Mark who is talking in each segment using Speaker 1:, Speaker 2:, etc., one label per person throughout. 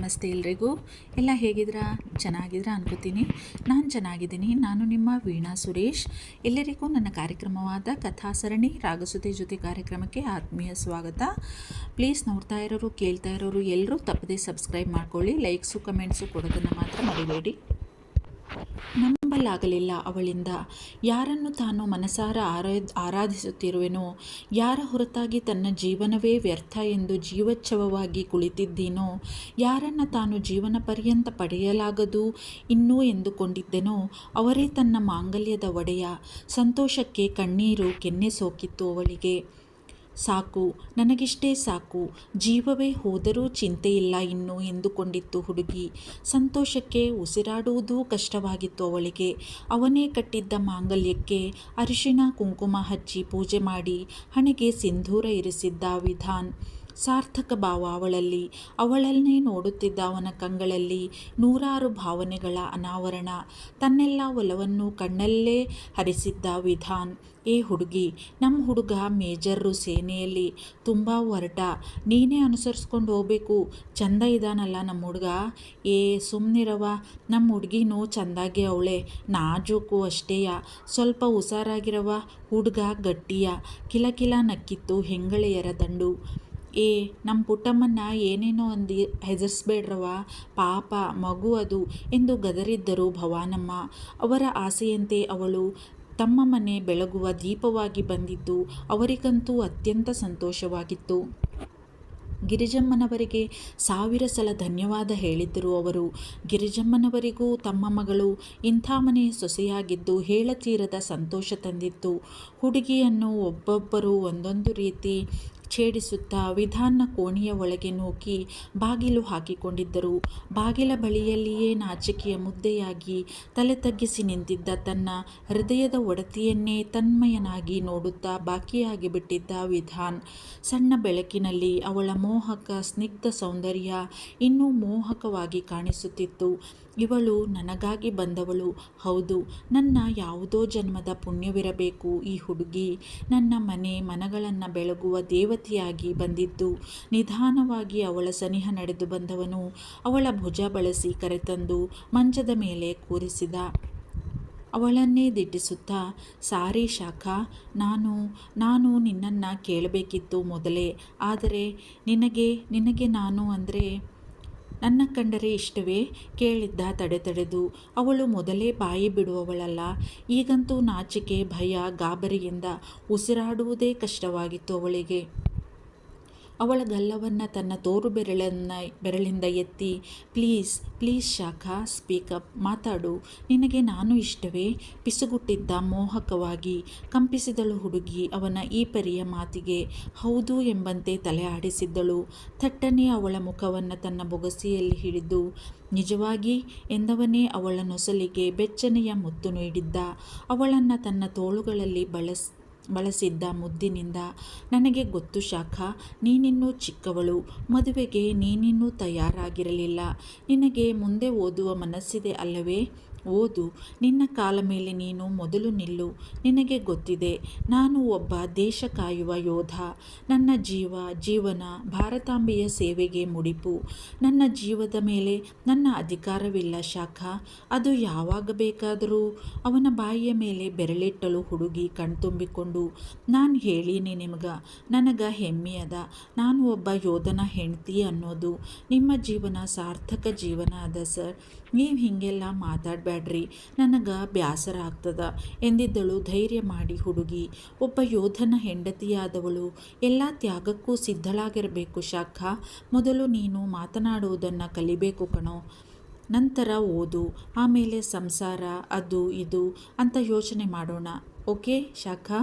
Speaker 1: ನಮಸ್ತೆ ಎಲ್ರಿಗೂ. ಎಲ್ಲ ಹೇಗಿದ್ದೀರಾ? ಚೆನ್ನಾಗಿದ್ದೀರಾ ಅನ್ಕೋತೀನಿ. ನಾನು ಚೆನ್ನಾಗಿದ್ದೀನಿ. ನಾನು ನಿಮ್ಮ ವೀಣಾ ಸುರೇಶ್. ಎಲ್ಲರಿಗೂ ನನ್ನ ಕಾರ್ಯಕ್ರಮವಾದ ಕಥಾ ಸರಣಿ ರಾಗಸುತೆ ಜೊತೆ ಕಾರ್ಯಕ್ರಮಕ್ಕೆ ಆತ್ಮೀಯ ಸ್ವಾಗತ. ಪ್ಲೀಸ್ ನೋಡ್ತಾ ಇರೋರು, ಕೇಳ್ತಾ ಇರೋರು ಎಲ್ಲರೂ ತಪ್ಪದೇ ಸಬ್ಸ್ಕ್ರೈಬ್ ಮಾಡ್ಕೊಳ್ಳಿ. ಲೈಕ್ಸು, ಕಮೆಂಟ್ಸು ಕೊಡೋದನ್ನು ಮಾತ್ರ ಮರಿಬೇಡಿ. ನಂಬಲಾಗಲಿಲ್ಲ ಅವಳಿಂದ. ಯಾರನ್ನು ತಾನು ಮನಸಾರ ಆರಾ ಆರಾಧಿಸುತ್ತಿರುವೆನೋ, ಯಾರ ಹೊರತಾಗಿ ತನ್ನ ಜೀವನವೇ ವ್ಯರ್ಥ ಎಂದು ಜೀವಚ್ಛವವಾಗಿ ಕುಳಿತಿದ್ದೀನೋ, ಯಾರನ್ನು ತಾನು ಜೀವನ ಪರ್ಯಂತ ಪಡೆಯಲಾಗದು ಇನ್ನೂ ಎಂದುಕೊಂಡಿದ್ದೆನೋ, ಅವರೇ ತನ್ನ ಮಾಂಗಲ್ಯದ ಒಡೆಯ. ಸಂತೋಷಕ್ಕೆ ಕಣ್ಣೀರು ಕೆನ್ನೆ ಸೋಕಿತ್ತು ಅವಳಿಗೆ. ಸಾಕು, ನನಗಿಷ್ಟೇ ಸಾಕು, ಜೀವವೇ ಹೋದರೂ ಚಿಂತೆಯಿಲ್ಲ ಇನ್ನು ಎಂದುಕೊಂಡಿತ್ತು ಹುಡುಗಿ. ಸಂತೋಷಕ್ಕೆ ಉಸಿರಾಡುವುದೂ ಕಷ್ಟವಾಗಿತ್ತು ಅವಳಿಗೆ. ಅವನೇ ಕಟ್ಟಿದ್ದ ಮಾಂಗಲ್ಯಕ್ಕೆ ಅರಿಶಿಣ, ಕುಂಕುಮ ಹಚ್ಚಿ ಪೂಜೆ ಮಾಡಿ ಹಣೆಗೆ ಸಿಂಧೂರ ಇರಿಸಿದ್ದ ವಿಧಾನ್. ಸಾರ್ಥಕ ಭಾವ ಅವಳಲ್ಲಿ. ಅವಳನ್ನೇ ನೋಡುತ್ತಿದ್ದ ಅವನ ಕಂಗಳಲ್ಲಿ ನೂರಾರು ಭಾವನೆಗಳ ಅನಾವರಣ. ತನ್ನೆಲ್ಲ ಒಲವನ್ನು ಕಣ್ಣಲ್ಲೇ ಹರಿಸಿದ್ದ ವಿಧಾನ್. ಏ ಹುಡುಗಿ ನಮ್ಮ ಹುಡುಗ ಮೇಜರ್ರು ಸೇನೆಯಲ್ಲಿ ತುಂಬ ಹೊರಟ ನೀನೇ ಅನುಸರಿಸ್ಕೊಂಡು ಹೋಗ್ಬೇಕು. ಚಂದ ಇದ್ದಾನಲ್ಲ ನಮ್ಮ ಹುಡುಗ. ಏ ಸುಮ್ಮನಿರವ ನಮ್ಮ ಹುಡುಗಿನೂ ಚಂದಾಗೆ ಅವಳೆ. ನಾಜೂಕು ಅಷ್ಟೇಯ. ಸ್ವಲ್ಪ ಹುಷಾರಾಗಿರವ ಹುಡುಗ ಗಟ್ಟಿಯ. ಕಿಲಕಿಲ ನಕ್ಕಿತ್ತು ಹೆಂಗಳೆಯರ ದಂಡು. ಏ ನಮ್ಮ ಪುಟ್ಟಮ್ಮನ್ನ ಏನೇನೋ ಅಂದು ಹೆದರ್ಸ್ಬೇಡ್ರವ ಪಾಪ, ಮಗು ಅದು ಎಂದು ಗದರಿದ್ದರು ಭವಾನಮ್ಮ. ಅವರ ಆಸೆಯಂತೆ ಅವಳು ತಮ್ಮ ಮನೆ ಬೆಳಗುವ ದೀಪವಾಗಿ ಬಂದಿದ್ದು, ಅವರಿಗಂತೂ ಅತ್ಯಂತ ಸಂತೋಷವಾಗಿತ್ತು. ಗಿರಿಜಮ್ಮನವರಿಗೆ ಸಾವಿರ ಸಲ ಧನ್ಯವಾದ ಹೇಳಿದ್ದರು ಅವರು. ಗಿರಿಜಮ್ಮನವರಿಗೂ ತಮ್ಮ ಮಗಳು ಇಂಥ ಮನೆಯ ಸೊಸೆಯಾಗಿದ್ದು ಹೇಳತೀರದ ಸಂತೋಷ ತಂದಿತ್ತು. ಹುಡುಗಿಯನ್ನು ಒಬ್ಬೊಬ್ಬರು ಒಂದೊಂದು ರೀತಿ ಛೇಡಿಸುತ್ತಾ ವಿಧಾನ್ನ ಕೋಣೆಯ ಒಳಗೆ ನೂಕಿ ಬಾಗಿಲು ಹಾಕಿಕೊಂಡಿದ್ದರು. ಬಾಗಿಲ ಬಳಿಯಲ್ಲಿಯೇ ನಾಚಿಕೆಯ ಮುದ್ದೆಯಾಗಿ ತಲೆ ತಗ್ಗಿಸಿ ನಿಂತಿದ್ದ ತನ್ನ ಹೃದಯದ ಒಡತಿಯನ್ನೇ ತನ್ಮಯನಾಗಿ ನೋಡುತ್ತಾ ಬಾಕಿಯಾಗಿ ಬಿಟ್ಟಿದ್ದ ವಿಧಾನ್. ಸಣ್ಣ ಬೆಳಕಿನಲ್ಲಿ ಅವಳ ಮೋಹಕ, ಸ್ನಿಗ್ಧ ಸೌಂದರ್ಯ ಇನ್ನೂ ಮೋಹಕವಾಗಿ ಕಾಣಿಸುತ್ತಿತ್ತು. ಇವಳು ನನಗಾಗಿ ಬಂದವಳು. ಹೌದು, ನನ್ನ ಯಾವುದೋ ಜನ್ಮದ ಪುಣ್ಯವಿರಬೇಕು. ಈ ಹುಡುಗಿ ನನ್ನ ಮನೆ ಮನಗಳನ್ನು ಬೆಳಗುವ ದೇವತೆಯಾಗಿ ಬಂದಿದ್ದು, ನಿಧಾನವಾಗಿ ಅವಳ ಸನಿಹ ನಡೆದು ಬಂದವನು ಅವಳ ಭುಜ ಬಳಸಿ ಕರೆತಂದು ಮಂಚದ ಮೇಲೆ ಕೂರಿಸಿದ. ಅವಳನ್ನೇ ದಿಟ್ಟಿಸುತ್ತಾ, ಸಾರಿ ಶಾಖ, ನಾನು ನಾನು ನಿನ್ನನ್ನು ಕೇಳಬೇಕಿತ್ತು ಮೊದಲೇ. ಆದರೆ ನಿನಗೆ ನಿನಗೆ ನಾನು ಅಂದರೆ ನನ್ನ ಕಂಡರೆ ಇಷ್ಟವೇ? ಕೇಳಿದ್ದ ತಡೆ ತಡೆದು. ಅವಳು ಮೊದಲೇ ಬಾಯಿ ಬಿಡುವವಳಲ್ಲ. ಈಗಂತೂ ನಾಚಿಕೆ, ಭಯ, ಗಾಬರಿಯಿಂದ ಉಸಿರಾಡುವುದೇ ಕಷ್ಟವಾಗಿತ್ತು ಅವಳಿಗೆ. ಅವಳ ಗಲ್ಲವನ್ನು ತನ್ನ ತೋರು ಬೆರಳನ್ನ, ಬೆರಳಿಂದ ಎತ್ತಿ, ಪ್ಲೀಸ್ ಪ್ಲೀಸ್ ಶಾಖಾ ಸ್ಪೀಕಪ್ ಮಾತಾಡು. ನಿನಗೆ ನಾನು ಇಷ್ಟವೇ? ಪಿಸುಗುಟ್ಟಿದ್ದ ಮೋಹಕವಾಗಿ ಕಂಪಿಸಿದಳು ಹುಡುಗಿ ಅವನ ಈ ಪರಿಯ ಮಾತಿಗೆ. ಹೌದು ಎಂಬಂತೆ ತಲೆ ಆಡಿಸಿದ್ದಳು. ಥಟ್ಟನೆ ಅವಳ ಮುಖವನ್ನು ತನ್ನ ಬೊಗಸಿಯಲ್ಲಿ ಹಿಡಿದು, ನಿಜವಾಗಿ? ಎಂದವನೇ ಅವಳ ನೊಸಲಿಗೆ ಬೆಚ್ಚನೆಯ ಮುತ್ತು ನೀಡಿದ್ದ. ಅವಳನ್ನು ತನ್ನ ತೋಳುಗಳಲ್ಲಿ ಬಳಸ್ ಬಳಸಿದ್ದ ಮುದ್ದಿನಿಂದ ನನಗೆ ಗೊತ್ತು ಶಾಖ, ನೀನಿನ್ನೂ ಚಿಕ್ಕವಳು, ಮದುವೆಗೆ ನೀನಿನ್ನೂ ತಯಾರಾಗಿರಲಿಲ್ಲ. ನಿನಗೆ ಮುಂದೆ ಓದುವ ಮನಸ್ಸಿದೆ ಅಲ್ಲವೇ? ಓದು. ನಿನ್ನ ಕಾಲ ಮೇಲೆ ನೀನು ಮೊದಲು ನಿಲ್ಲು. ನಿನಗೆ ಗೊತ್ತಿದೆ, ನಾನು ಒಬ್ಬ ದೇಶ ಕಾಯುವ ಯೋಧ. ನನ್ನ ಜೀವ, ಜೀವನ ಭಾರತಾಂಬೆಯ ಸೇವೆಗೆ ಮುಡಿಪು. ನನ್ನ ಜೀವದ ಮೇಲೆ ನನ್ನ ಅಧಿಕಾರವಿಲ್ಲ ಶಾಖ. ಅದು ಯಾವಾಗ ಬೇಕಾದರೂ ಅವನ ಬಾಯಿಯ ಮೇಲೆ ಬೆರಳಿಟ್ಟಳು ಹುಡುಗಿ ಕಣ್ತುಂಬಿಕೊಂಡು. ನಾನು ಹೇಳೀನಿ ನಿಮ್ಗ, ನನಗ ಹೆಮ್ಮೆಯದ ನಾನು ಒಬ್ಬ ಯೋಧನ ಹೆಂಡತಿ ಅನ್ನೋದು. ನಿಮ್ಮ ಜೀವನ ಸಾರ್ಥಕ ಜೀವನ ಅದ ಸರ್. ನೀವು ಹೀಗೆಲ್ಲ ಮಾತಾಡಬೇಡ್ರಿ ನನಗೆ ಬ್ಯಾಸರ ಆಗ್ತದ ಎಂದಿದ್ದಳು ಧೈರ್ಯ ಮಾಡಿ ಹುಡುಗಿ. ಒಬ್ಬ ಯೋಧನ ಹೆಂಡತಿಯಾದವಳು, ಎಲ್ಲ ತ್ಯಾಗಕ್ಕೂ ಸಿದ್ಧಳಾಗಿರಬೇಕು ಶಾಖ. ಮೊದಲು ನೀನು ಮಾತನಾಡುವುದನ್ನು ಕಲಿಬೇಕು ಕಣೋ. ನಂತರ ಓದು, ಆಮೇಲೆ ಸಂಸಾರ, ಅದು, ಇದು ಅಂತ ಯೋಚನೆ ಮಾಡೋಣ, ಓಕೆ ಶಾಖಾ?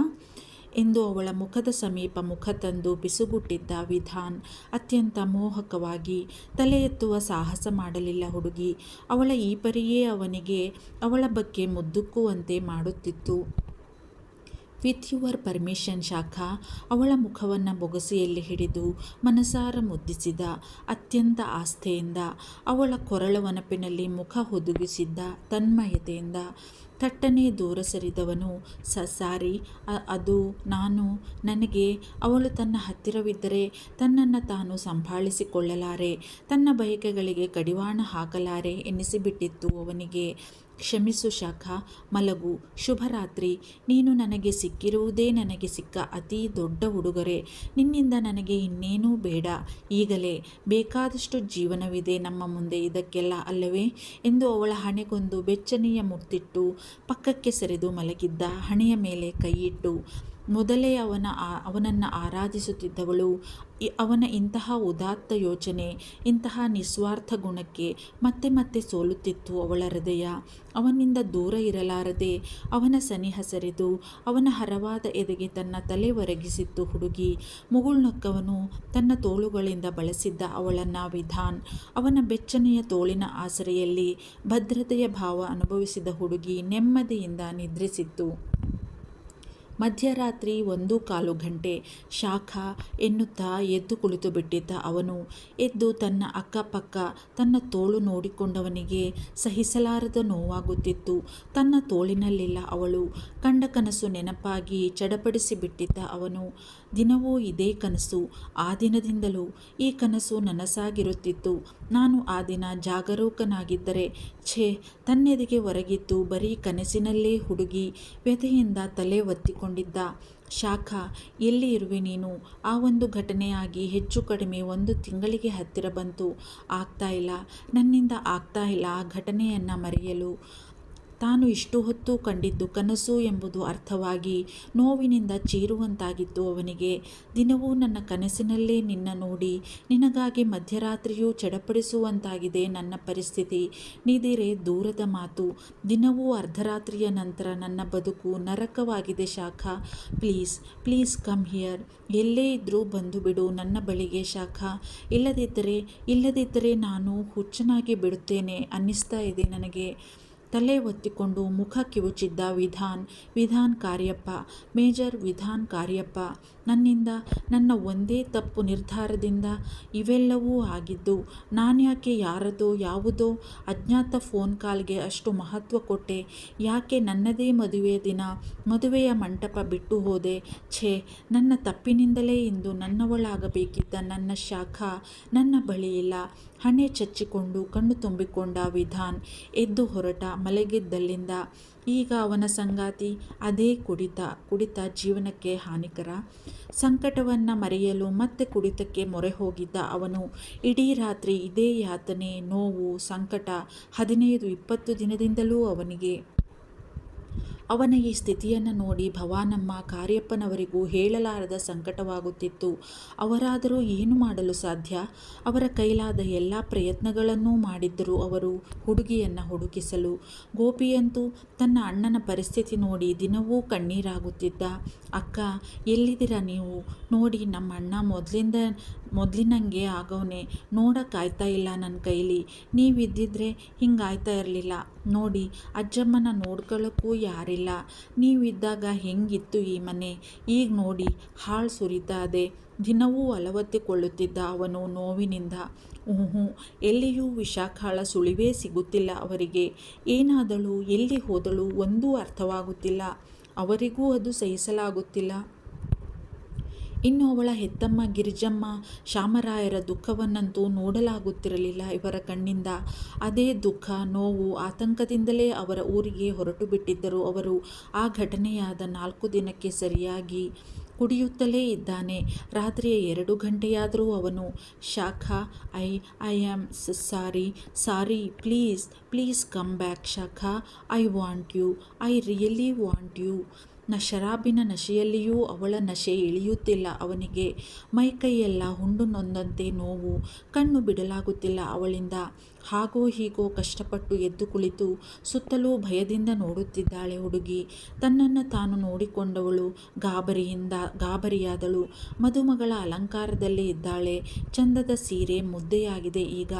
Speaker 1: ಎಂದು ಅವಳ ಮುಖದ ಸಮೀಪ ಮುಖ ತಂದು ಬಿಸುಗುಟ್ಟಿದ್ದ ವಿಧಾನ್ ಅತ್ಯಂತ ಮೋಹಕವಾಗಿ ತಲೆ ಎತ್ತುವ ಸಾಹಸ ಮಾಡಲಿಲ್ಲ ಹುಡುಗಿ. ಅವಳ ಈ ಪರಿಯೇ ಅವನಿಗೆ ಅವಳ ಬಗ್ಗೆ ಮುದ್ದುಕ್ಕುವಂತೆ ಮಾಡುತ್ತಿತ್ತು. ವಿತ್ ಯುವರ್ ಪರ್ಮಿಷನ್ ಶಾಖ, ಅವಳ ಮುಖವನ್ನು ಬೊಗಸೆಯಲ್ಲಿ ಹಿಡಿದು ಮನಸಾರ ಮುದ್ದಿಸಿದ ಅತ್ಯಂತ ಆಸ್ಥೆಯಿಂದ, ಅವಳ ಕೊರಳ ವನಪಿನಲ್ಲಿ ಮುಖ ಹುದುಗಿಸಿದ್ದ ತನ್ಮಯತೆಯಿಂದ ಥಟ್ಟನೆ ದೂರ ಸರಿದವನು ಸ ಸಾರಿ ಅದು ನಾನು, ನನಗೆ, ಅವಳು ತನ್ನ ಹತ್ತಿರವಿದ್ದರೆ ತನ್ನನ್ನು ತಾನು ಸಂಭಾಳಿಸಿಕೊಳ್ಳಲಾರೆ, ತನ್ನ ಬಯಕೆಗಳಿಗೆ ಕಡಿವಾಣ ಹಾಕಲಾರೆ ಎನ್ನಿಸಿಬಿಟ್ಟಿತ್ತು ಅವನಿಗೆ. ಕ್ಷಮಿಸು ಶಾಖ, ಮಲಗು, ಶುಭರಾತ್ರಿ. ನೀನು ನನಗೆ ಸಿಕ್ಕಿರುವುದೇ ನನಗೆ ಸಿಕ್ಕ ಅತಿ ದೊಡ್ಡ ಉಡುಗೊರೆ. ನಿನ್ನಿಂದ ನನಗೆ ಇನ್ನೇನೂ ಬೇಡ. ಈಗಲೇ, ಬೇಕಾದಷ್ಟು ಜೀವನವಿದೆ ನಮ್ಮ ಮುಂದೆ ಇದಕ್ಕೆಲ್ಲ ಅಲ್ಲವೇ? ಎಂದು ಅವಳ ಹಣೆಗೊಂದು ಬೆಚ್ಚನೆಯ ಮುತ್ತಿಟ್ಟು ಪಕ್ಕಕ್ಕೆ ಸರಿದು ಮಲಗಿದ್ದ ಹಣೆಯ ಮೇಲೆ ಕೈಯಿಟ್ಟು ಮೊದಲೇ ಅವನ ಅವನನ್ನು ಆರಾಧಿಸುತ್ತಿದ್ದವಳು. ಅವನ ಇಂತಹ ಉದಾತ್ತ ಯೋಚನೆ, ಇಂತಹ ನಿಸ್ವಾರ್ಥ ಗುಣಕ್ಕೆ ಮತ್ತೆ ಮತ್ತೆ ಸೋಲುತ್ತಿತ್ತು ಅವಳ ಹೃದಯ. ಅವನಿಂದ ದೂರ ಇರಲಾರದೆ ಅವನ ಸನಿಹ ಸರಿದು ಅವನ ಹರವಾದ ಎದೆಗೆ ತನ್ನ ತಲೆ ಒರಗಿಸಿತ್ತು ಹುಡುಗಿ. ಮುಗುಳ್ನಕ್ಕವನು ತನ್ನ ತೋಳುಗಳಿಂದ ಬಳಸಿದ್ದ ಅವಳನ್ನ ವಿಧಾನ್. ಅವನ ಬೆಚ್ಚನೆಯ ತೋಳಿನ ಆಸರೆಯಲ್ಲಿ ಭದ್ರತೆಯ ಭಾವ ಅನುಭವಿಸಿದ ಹುಡುಗಿ ನೆಮ್ಮದಿಯಿಂದ ನಿದ್ರಿಸಿತ್ತು. ಮಧ್ಯರಾತ್ರಿ ಒಂದು ಕಾಲು ಗಂಟೆ ಶಾಖ ಎನ್ನುತ್ತಾ ಎದ್ದು ಕುಳಿತು ಬಿಟ್ಟಿದ್ದ ಅವನು. ಎದ್ದು ತನ್ನ ಅಕ್ಕಪಕ್ಕ, ತನ್ನ ತೋಳು ನೋಡಿಕೊಂಡವನಿಗೆ ಸಹಿಸಲಾರದ ನೋವಾಗುತ್ತಿತ್ತು. ತನ್ನ ತೋಳಿನಲ್ಲಿಲ್ಲ ಅವಳು. ಕಂಡ ಕನಸು ನೆನಪಾಗಿ ಚಡಪಡಿಸಿಬಿಟ್ಟಿದ್ದ ಅವನು. ದಿನವೂ ಇದೇ ಕನಸು. ಆ ದಿನದಿಂದಲೂ ಈ ಕನಸು ನನಸಾಗಿರುತ್ತಿತ್ತು. ನಾನು ಆ ದಿನ ಜಾಗರೂಕನಾಗಿದ್ದರೆ ಛೇ, ತನ್ನೆದೆಗೆ ಹೊರಗಿದ್ದು ಬರೀ ಕನಸಿನಲ್ಲೇ ಹುಡುಗಿ ವ್ಯಥೆಯಿಂದ ತಲೆ ಒತ್ತಿಕೊಂಡಿದ್ದ. ಶಾಖ, ಎಲ್ಲಿ ಇರುವೆ ನೀನು? ಆ ಒಂದು ಘಟನೆಯಾಗಿ ಹೆಚ್ಚು ಕಡಿಮೆ ಒಂದು ತಿಂಗಳಿಗೆ ಹತ್ತಿರ ಬಂತು. ಆಗ್ತಾ ಇಲ್ಲ, ನನ್ನಿಂದ ಆಗ್ತಾ ಇಲ್ಲ ಆ ಘಟನೆಯನ್ನು ಮರೆಯಲು. ತಾನು ಇಷ್ಟು ಹೊತ್ತು ಕಂಡಿದ್ದು ಕನಸು ಎಂಬುದು ಅರ್ಥವಾಗಿ ನೋವಿನಿಂದ ಚೀರುವಂತಾಗಿತ್ತು ಅವನಿಗೆ. ದಿನವೂ ನನ್ನ ಕನಸಿನಲ್ಲೇ ನಿನ್ನ ನೋಡಿ, ನಿನಗಾಗಿ ಮಧ್ಯರಾತ್ರಿಯೂ ಚಡಪಡಿಸುವಂತಾಗಿದೆ ನನ್ನ ಪರಿಸ್ಥಿತಿ. ನಿದಿರೆ ದೂರದ ಮಾತು. ದಿನವೂ ಅರ್ಧರಾತ್ರಿಯ ನಂತರ ನನ್ನ ಬದುಕು ನರಕವಾಗಿದೆ Shakha. Please please come here. ಎಲ್ಲೇ ಇದ್ದರೂ ಬಂದು ಬಿಡು ನನ್ನ ಬಳಿಗೆ ಶಾಖ. ಇಲ್ಲದಿದ್ದರೆ ಇಲ್ಲದಿದ್ದರೆ ನಾನು ಹುಚ್ಚನಾಗಿ ಬಿಡುತ್ತೇನೆ ಅನ್ನಿಸ್ತಾ ಇದೆ ನನಗೆ. ತಲೆ ಒತ್ತಿಕೊಂಡು ಮುಖ ಕಿವುಚಿದ್ದ ವಿಧಾನ್ ವಿಧಾನ್ ಕಾರ್ಯಪ್ಪ ಮೇಜರ್ ವಿಧಾನ್ ಕಾರ್ಯಪ್ಪ ನನ್ನಿಂದ, ನನ್ನ ಒಂದೇ ತಪ್ಪು ನಿರ್ಧಾರದಿಂದ ಇವೆಲ್ಲವೂ ಆಗಿದ್ದು ನಾನ್ಯಾಕೆ ಯಾರದೋ, ಯಾವುದೋ ಅಜ್ಞಾತ ಫೋನ್ ಕಾಲ್ಗೆ ಅಷ್ಟು ಮಹತ್ವ ಕೊಟ್ಟೆ? ಯಾಕೆ ನನ್ನದೇ ಮದುವೆಯ ದಿನ, ಮದುವೆಯ ಮಂಟಪ ಬಿಟ್ಟು ಹೋದೆ? ಛೇ, ನನ್ನ ತಪ್ಪಿನಿಂದಲೇ ಇಂದು ನನ್ನವಳಾಗಬೇಕಿದ್ದ ನನ್ನ ಶಾಖ ನನ್ನ ಬಳಿ ಇಲ್ಲ. ಹಣೆ ಚಚ್ಚಿಕೊಂಡು, ಕಣ್ಣು ತುಂಬಿಕೊಂಡ ವಿಧಾನ್ ಎದ್ದು ಹೊರಟ ಮಲಗಿದ್ದಲ್ಲಿಂದ ಈಗ ಅವನ ಸಂಗಾತಿ ಅದೇ ಕುಡಿತ ಕುಡಿತ ಜೀವನಕ್ಕೆ ಹಾನಿಕರ. ಸಂಕಟವನ್ನು ಮರೆಯಲು ಮತ್ತೆ ಕುಡಿತಕ್ಕೆ ಮೊರೆ ಹೋಗಿದ್ದ ಅವನು, ಇಡೀ ರಾತ್ರಿ ಇದೇ ಯಾತನೆ, ನೋವು, ಸಂಕಟ ಹದಿನೈದು ಇಪ್ಪತ್ತು ದಿನದಿಂದಲೂ ಅವನಿಗೆ. ಅವನ ಈ ಸ್ಥಿತಿಯನ್ನು ನೋಡಿ ಭವಾನಮ್ಮ ಕಾರ್ಯಪ್ಪನವರಿಗೂ ಹೇಳಲಾರದ ಸಂಕಟವಾಗುತ್ತಿತ್ತು. ಅವರಾದರೂ ಏನು ಮಾಡಲು ಸಾಧ್ಯ? ಅವರ ಕೈಲಾದ ಎಲ್ಲ ಪ್ರಯತ್ನಗಳನ್ನೂ ಮಾಡಿದ್ದರು ಅವರು ಹುಡುಗಿಯನ್ನು ಹುಡುಕಿಸಲು. ಗೋಪಿಯಂತೂ ತನ್ನ ಅಣ್ಣನ ಪರಿಸ್ಥಿತಿ ನೋಡಿ ದಿನವೂ ಕಣ್ಣೀರಾಗುತ್ತಿದ್ದ. ಅಕ್ಕ, ಎಲ್ಲಿದ್ದೀರಾ ನೀವು? ನೋಡಿ ನಮ್ಮ ಅಣ್ಣ ಮೊದಲಿಂದ ಮೊದಲಿನಂಗೆ ಆಗವನೆ ನೋಡೋಕ್ಕಾಯ್ತಾ ಇಲ್ಲ ನನ್ನ ಕೈಲಿ. ನೀವಿದ್ದಿದ್ರೆ ಹಿಂಗಾಯ್ತಾ ಇರಲಿಲ್ಲ. ನೋಡಿ, ಅಜ್ಜಮ್ಮನ ನೋಡ್ಕೊಳ್ಳೋಕ್ಕೂ ಯಾರಿಲ್ಲ. ನೀವಿದ್ದಾಗ ಹೆಂಗಿತ್ತು ಈ ಮನೆ? ಈಗ ನೋಡಿ, ಹಾಳು ಸುರಿತಾ ಇದೆ. ದಿನವೂ ಅಲವತ್ತಿಕೊಳ್ಳುತ್ತಿದ್ದ ಅವನು ನೋವಿನಿಂದ. ಹ್ಞೂ ಎಲ್ಲಿಯೂ ವಿಶಾಖಾಳ ಸುಳಿವೇ ಸಿಗುತ್ತಿಲ್ಲ ಅವರಿಗೆ. ಏನಾದಳು, ಎಲ್ಲಿ ಹೋದಳು, ಒಂದೂ ಅರ್ಥವಾಗುತ್ತಿಲ್ಲ. ಅವರಿಗೂ ಅದು ಸಹಿಸಲಾಗುತ್ತಿಲ್ಲ. ಇನ್ನು ಅವಳ ಹೆತ್ತಮ್ಮ ಗಿರಿಜಮ್ಮ ಶಾಮರಾಯರ ದುಃಖವನ್ನಂತೂ ನೋಡಲಾಗುತ್ತಿರಲಿಲ್ಲ ಇವರ ಕಣ್ಣಿಂದ. ಅದೇ ದುಃಖ, ನೋವು, ಆತಂಕದಿಂದಲೇ ಅವರ ಊರಿಗೆ ಹೊರಟು ಬಿಟ್ಟಿದ್ದರು. ಅವರು ಆ ಘಟನೆಯಾದ ನಾಲ್ಕು ದಿನಕ್ಕೆ ಸರಿಯಾಗಿ ಕುಡಿಯುತ್ತಲೇ ಇದ್ದಾನೆ. ರಾತ್ರಿಯ ಎರಡು ಗಂಟೆಯಾದರೂ ಅವನು, Shakha, I I am sorry sorry, please please come back Shakha, I want you, I really want you ನ ಶರಾಬಿನ ನಶೆಯಲ್ಲಿಯೂ ಅವಳ ನಶೆ ಇಳಿಯುತ್ತಿಲ್ಲ. ಅವನಿಗೆ ಮೈಕೈಯೆಲ್ಲ ಹುಂಡು ನೊಂದಂತೆ ನೋವು ಕಣ್ಣು ಬಿಡಲಾಗುತ್ತಿಲ್ಲ ಅವಳಿಂದ. ಹಾಗೋ ಹೀಗೋ ಕಷ್ಟಪಟ್ಟು ಎದ್ದು ಕುಳಿತು ಸುತ್ತಲೂ ಭಯದಿಂದ ನೋಡುತ್ತಿದ್ದಾಳೆ ಹುಡುಗಿ. ತನ್ನನ್ನು ತಾನು ನೋಡಿಕೊಂಡವಳು. ಗಾಬರಿಯಿಂದ ಗಾಬರಿಯಾದಳು. ಮದುಮಗಳ ಅಲಂಕಾರದಲ್ಲಿ ಇದ್ದಾಳೆ. ಚಂದದ ಸೀರೆ ಮುದ್ದೆಯಾಗಿದೆ ಈಗ.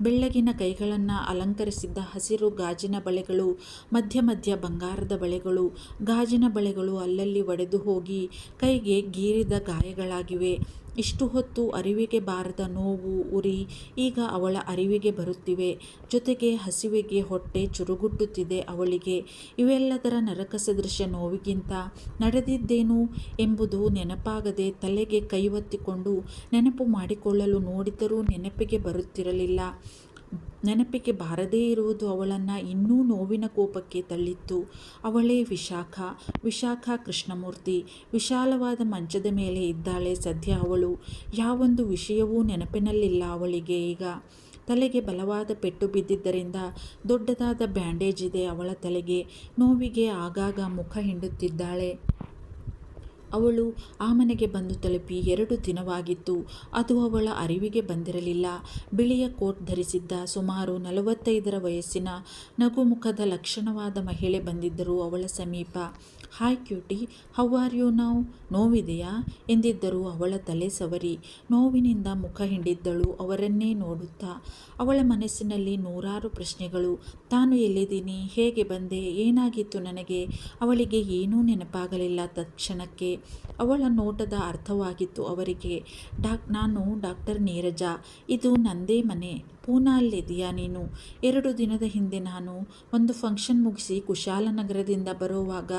Speaker 1: ಬೆಳ್ಳಗಿನ ಕೈಗಳನ್ನು ಅಲಂಕರಿಸಿದ್ದ ಹಸಿರು ಗಾಜಿನ ಬಳೆಗಳು, ಮಧ್ಯ ಮಧ್ಯ ಬಂಗಾರದ ಬಳೆಗಳು, ಗಾಜಿನ ಬಳೆಗಳು ಅಲ್ಲಲ್ಲಿ ಒಡೆದು ಹೋಗಿ ಕೈಗೆ ಗೀರಿದ ಗಾಯಗಳಾಗಿವೆ. ಇಷ್ಟು ಹೊತ್ತು ಅರಿವಿಗೆ ಬಾರದ ನೋವು, ಉರಿ ಈಗ ಅವಳ ಅರಿವಿಗೆ ಬರುತ್ತಿವೆ. ಜೊತೆಗೆ ಹಸಿವಿಗೆ ಹೊಟ್ಟೆ ಚುರುಗುಟ್ಟುತ್ತಿದೆ ಅವಳಿಗೆ. ಇವೆಲ್ಲದರ ನರಕ ಸದೃಶ ನೋವಿಗಿಂತ ನಡೆದಿದ್ದೇನು ಎಂಬುದು ನೆನಪಾಗದೆ ತಲೆಗೆ ಕೈ ಒತ್ತಿಕೊಂಡು ನೆನಪು ಮಾಡಿಕೊಳ್ಳಲು ನೋಡಿದರೂ ನೆನಪಿಗೆ ಬರುತ್ತಿರಲಿಲ್ಲ. ನೆನಪಿಗೆ ಬಾರದೇ ಇರುವುದು ಅವಳನ್ನು ಇನ್ನೂ ನೋವಿನ ಕೋಪಕ್ಕೆ ತಳ್ಳಿತ್ತು. ಅವಳೇ ವಿಶಾಖ ವಿಶಾಖ ಕೃಷ್ಣಮೂರ್ತಿ. ವಿಶಾಲವಾದ ಮಂಚದ ಮೇಲೆ ಇದ್ದಾಳೆ ಸದ್ಯ ಅವಳು. ಯಾವೊಂದು ವಿಷಯವೂ ನೆನಪಿನಲ್ಲಿಲ್ಲ ಅವಳಿಗೆ ಈಗ. ತಲೆಗೆ ಬಲವಾದ ಪೆಟ್ಟು ಬಿದ್ದಿದ್ದರಿಂದ ದೊಡ್ಡದಾದ ಬ್ಯಾಂಡೇಜ್ ಇದೆ ಅವಳ ತಲೆಗೆ. ನೋವಿಗೆ ಆಗಾಗ ಮುಖ ಹಿಂಡುತ್ತಿದ್ದಾಳೆ. ಅವಳು ಆ ಮನೆಗೆ ಬಂದು ತಲುಪಿ ಎರಡು ದಿನವಾಗಿತ್ತು. ಅದು ಅವಳ ಅರಿವಿಗೆ ಬಂದಿರಲಿಲ್ಲ. ಬಿಳಿಯ ಕೋಟ್ ಧರಿಸಿದ್ದ ಸುಮಾರು ನಲವತ್ತೈದರ ವಯಸ್ಸಿನ ನಗುಮುಖದ ಲಕ್ಷಣವಾದ ಮಹಿಳೆ ಬಂದಿದ್ದರು ಅವಳ ಸಮೀಪ hi cutie, how are you now ನೋವಿದೆಯಾ? ಎಂದಿದ್ದರು ಅವಳ ತಲೆ ಸವರಿ. ನೋವಿನಿಂದ ಮುಖ ಹಿಂಡಿದ್ದಳು, ಅವರನ್ನೇ ನೋಡುತ್ತಾ. ಅವಳ ಮನಸ್ಸಿನಲ್ಲಿ ನೂರಾರು ಪ್ರಶ್ನೆಗಳು. ತಾನು ಎಲ್ಲಿದ್ದೀನಿ? ಹೇಗೆ ಬಂದೆ? ಏನಾಗಿತ್ತು ನನಗೆ? ಅವಳಿಗೆ ಏನೂ ನೆನಪಾಗಲಿಲ್ಲ ತಕ್ಷಣಕ್ಕೆ ಅವಳ ನೋಟದ ಅರ್ಥವಾಗಿತ್ತು ಅವರಿಗೆ. ಡಾಕ್, ನಾನು ಡಾಕ್ಟರ್ ನೀರಜ. ಇದು ನಂದೇ ಮನೆ. ಪೂನಾಲ್ಲಿದೆಯಾ ನೀನು? ಎರಡು ದಿನದ ಹಿಂದೆ ನಾನು ಒಂದು ಫಂಕ್ಷನ್ ಮುಗಿಸಿ ಕುಶಾಲನಗರದಿಂದ ಬರುವಾಗ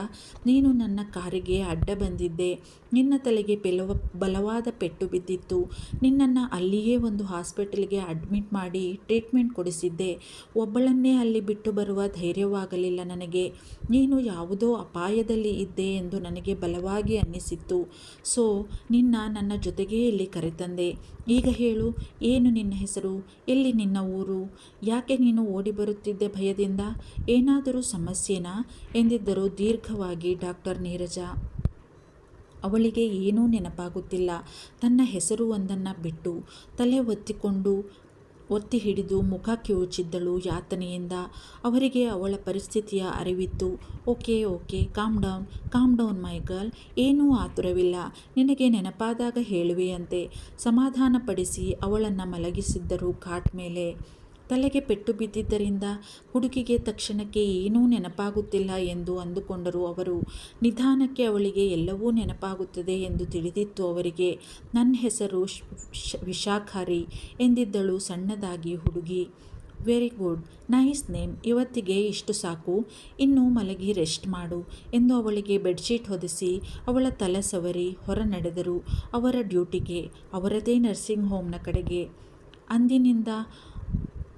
Speaker 1: ನೀನು ನನ್ನ ಕಾರಿಗೆ ಅಡ್ಡ ಬಂದಿದ್ದೆ. ನಿನ್ನ ತಲೆಗೆ ಬೆಲವ, ಬಲವಾದ ಪೆಟ್ಟು ಬಿದ್ದಿತ್ತು. ನಿನ್ನನ್ನು ಅಲ್ಲಿಯೇ ಒಂದು ಹಾಸ್ಪಿಟಲ್ಗೆ ಅಡ್ಮಿಟ್ ಮಾಡಿ ಟ್ರೀಟ್ಮೆಂಟ್ ಕೊಡಿಸಿದ್ದೆ. ಒಬ್ಬಳನ್ನೇ ಅಲ್ಲಿ ಬಿಟ್ಟು ಬರುವ ಧೈರ್ಯವಾಗಲಿಲ್ಲ ನನಗೆ. ನೀನು ಯಾವುದೋ ಅಪಾಯದಲ್ಲಿ ಇದ್ದೆ ಎಂದು ನನಗೆ ಬಲವಾಗಿ ಅನ್ನಿಸಿತ್ತು. ಸೊ, ನಿನ್ನ ನನ್ನ ಜೊತೆಗೇ ಇಲ್ಲಿ ಕರೆತಂದೆ. ಈಗ ಹೇಳು, ಏನು ನಿನ್ನ ಹೆಸರು? ಎಲ್ಲಿ ನಿನ್ನ ಊರು? ಯಾಕೆ ನೀನು ಓಡಿ ಬರುತ್ತಿದ್ದೆ ಭಯದಿಂದ? ಏನಾದರೂ ಸಮಸ್ಯೆನಾ? ಎಂದಿದ್ದರು ದೀರ್ಘವಾಗಿ ಡಾಕ್ಟರ್ ನೀರಜ. ಅವಳಿಗೆ ಏನೂ ನೆನಪಾಗುತ್ತಿಲ್ಲ. ತನ್ನ ಹೆಸರು ಒಂದನ್ನು ಬಿಟ್ಟು ತಲೆ ಒತ್ತಿಕೊಂಡು ಒತ್ತಿ ಹಿಡಿದು ಮುಖ ಕಿವುಚಿದ್ದಳು ಯಾತನೆಯಿಂದ. ಅವರಿಗೆ ಅವಳ ಪರಿಸ್ಥಿತಿಯ ಅರಿವಿತ್ತು. Okay okay calm down calm down my girl ಏನೂ ಆತುರವಿಲ್ಲ. ನಿನಗೆ ನೆನಪಾದಾಗ ಹೇಳುವೆಯಂತೆ. ಸಮಾಧಾನಪಡಿಸಿ ಅವಳನ್ನು ಮಲಗಿಸಿದ್ದರು ಘಾಟ್ ಮೇಲೆ ತಲೆಗೆ ಪೆಟ್ಟು ಬಿದ್ದಿದ್ದರಿಂದ ಹುಡುಗಿಗೆ ತಕ್ಷಣಕ್ಕೆ ಏನೂ ನೆನಪಾಗುತ್ತಿಲ್ಲ ಎಂದು ಅಂದುಕೊಂಡರು ಅವರು. ನಿಧಾನಕ್ಕೆ ಅವಳಿಗೆ ಎಲ್ಲವೂ ನೆನಪಾಗುತ್ತದೆ ಎಂದು ತಿಳಿದಿತ್ತು ಅವರಿಗೆ. ನನ್ನ ಹೆಸರು ವಿಶಾಖಾರಿ ಎಂದಿದ್ದಳು ಸಣ್ಣದಾಗಿ ಹುಡುಗಿ. ವೆರಿ ಗುಡ್, ನೈಸ್ ನೇಮ್, ಇವತ್ತಿಗೆ ಇಷ್ಟು ಸಾಕು, ಇನ್ನು ಮಲಗಿ ರೆಸ್ಟ್ ಮಾಡು ಎಂದು ಅವಳಿಗೆ ಬೆಡ್ಶೀಟ್ ಹೊದಿಸಿ ಅವಳ ತಲೆ ಸವರಿ ಹೊರ ನಡೆದರು ಅವರ ಡ್ಯೂಟಿಗೆ, ಅವರದೇ ನರ್ಸಿಂಗ್ ಹೋಮ್ನ ಕಡೆಗೆ. ಅಂದಿನಿಂದ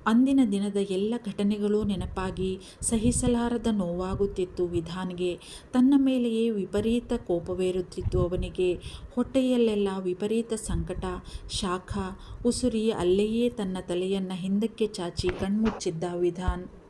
Speaker 1: ಅಂದಿನ ದಿನದ ಎಲ್ಲ ಘಟನೆಗಳು ನೆನಪಾಗಿ ಸಹಿಸಲಾರದ ನೋವಾಗುತ್ತಿತ್ತು ವಿಧಾನ್ಗೆ. ತನ್ನ ಮೇಲೆಯೇ ವಿಪರೀತ ಕೋಪವೇರುತ್ತಿತ್ತು ಅವನಿಗೆ. ಹೊಟ್ಟೆಯಲ್ಲೆಲ್ಲ ವಿಪರೀತ ಸಂಕಟ, ಶಾಖ, ಉಸುರಿ ಅಲ್ಲೆಯೇ ತನ್ನ ತಲೆಯನ್ನು ಹಿಂದಕ್ಕೆ ಚಾಚಿ ಕಣ್ಮುಚ್ಚಿದ್ದ ವಿಧಾನ್.